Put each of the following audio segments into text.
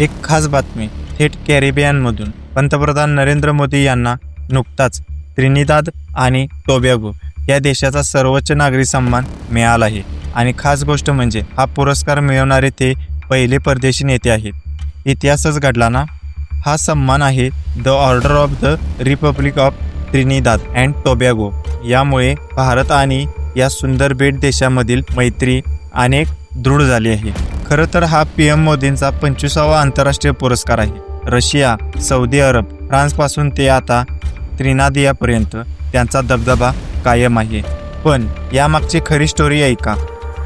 एक खास बातमी थेट कॅरिबियनमधून. पंतप्रधान नरेंद्र मोदी यांना नुकताच त्रिनिदाद आणि टोबॅगो या देशाचा सर्वोच्च नागरी सन्मान मिळाला आहे. आणि खास गोष्ट म्हणजे हा पुरस्कार मिळवणारे ते पहिले परदेशी नेते आहेत. इतिहासच घडला ना? हा सन्मान आहे the order of the republic of Trinidad and Tobago. यामुळे भारत आणि या सुंदर बेट देशामधील मैत्री अनेक दृढ झाली आहे. खरं तर हा पी एम मोदींचा पंचवीसावा आंतरराष्ट्रीय पुरस्कार आहे. रशिया सौदी अरब फ्रान्सपासून ते आता त्रिनादियापर्यंत त्यांचा दबदबा कायम आहे. पण यामागची खरी स्टोरी ऐका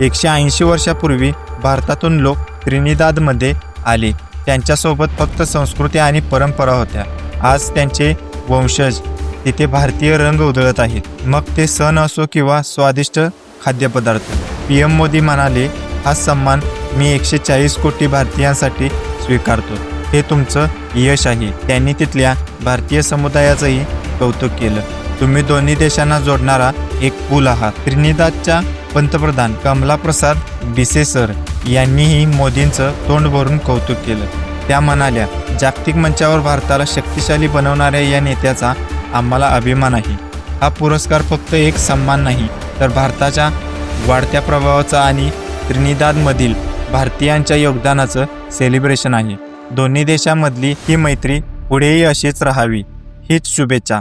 एकशे ऐंशी वर्षापूर्वी भारतातून लोक त्रिनिदादमध्ये आले. त्यांच्यासोबत फक्त संस्कृती आणि परंपरा होत्या. आज त्यांचे वंशज तिथे भारतीय रंग उधळत आहेत. मग ते सण असो किंवा स्वादिष्ट खाद्यपदार्थ. पी एम मोदी म्हणाले हा सन्मान मी एकशे चाळीस कोटी भारतीयांसाठी स्वीकारतो. हे तुमचं यश आहे. त्यांनी तिथल्या भारतीय समुदायाचंही कौतुक केलं. तुम्ही दोन्ही देशांना जोडणारा एक पूल आहात. त्रिनिदादच्या पंतप्रधान कमला प्रसाद बिसेसर यांनीही मोदींचं तोंड भरून कौतुक केलं. त्या म्हणाल्या जागतिक मंचावर भारताला शक्तिशाली बनवणाऱ्या या नेत्याचा आम्हाला अभिमान आहे. हा पुरस्कार फक्त एक सन्मान नाही तर भारताच्या वाढत्या प्रभावाचा आणि त्रिनिदादमधील भारतीयांच्या योगदानाचं सेलिब्रेशन आहे. दोन्ही देशांमधली ही मैत्री पुढेही अशीच राहावी. हीच शुभेच्छा.